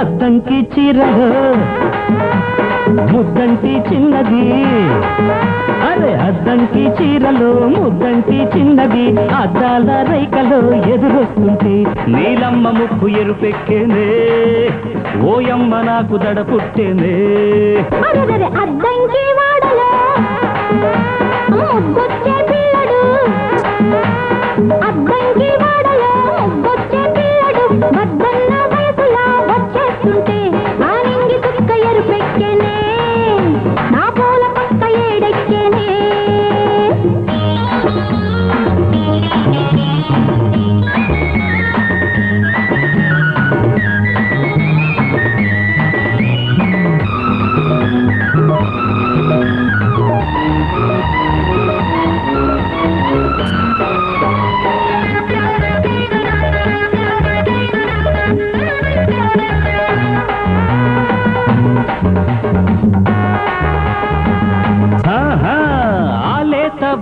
అద్దంకి చీరలు. ముద్దంటి చిన్నది. అరే అద్దంకి చీరలు ముద్దంటి చిన్నది. అద్దాల రైకలు ఎదురొస్తుంటే నీలమ్మ ముక్కు ఎరుపెక్కేనే. ఓయమ్మ నాకు దడ పుట్టేనే. అద్దంకి వాడలో.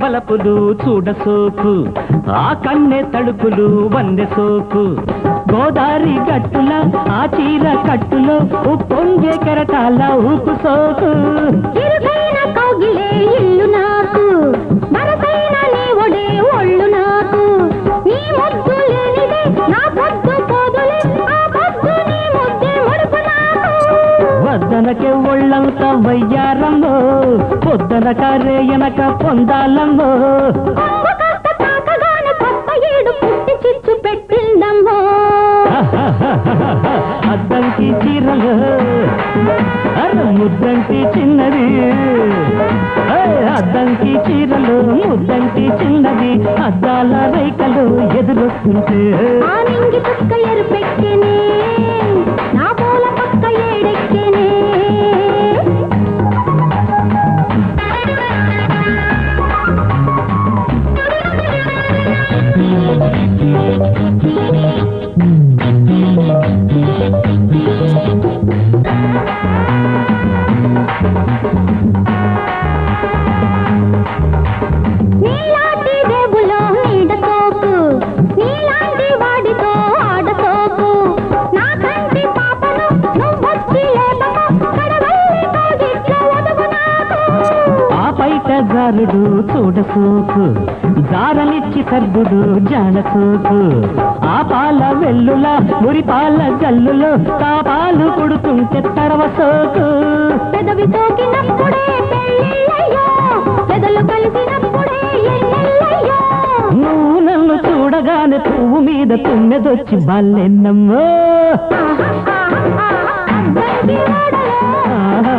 బలపులు చూడ సోకు. ఆ కన్నె తడుపులు వందె సోకు. గోదారి గట్టుల ఆ చీర కట్టులో ఉప్పొంగే కెరటాల సోపు సోకు. కొత్త ఏడు పుట్టి చిచ్చు పెట్టిందమ్మో అద్దంకి చీరలు. అర ముద్దంటి చిన్నది. అద్దంకి చీరలు ముద్దంటి చిన్నది. అద్దాల రైకలు ఎదురొస్తుంటే. ఆ జారుడు చూడసోకు జారనిచ్చి సర్దుడు జానసోకు ఆ పాల వెల్లుల మురి పాల జల్లులో కాపాలు కొడుతుంటే తడవసోకు పెదవి సోకినప్పుడే పెదలు కలిసినప్పుడే నువ్వు నన్ను చూడగానే పువ్వు మీద తుమ్మెదొచ్చి బల్లెన్నమ్మో వాడలో ఆహా.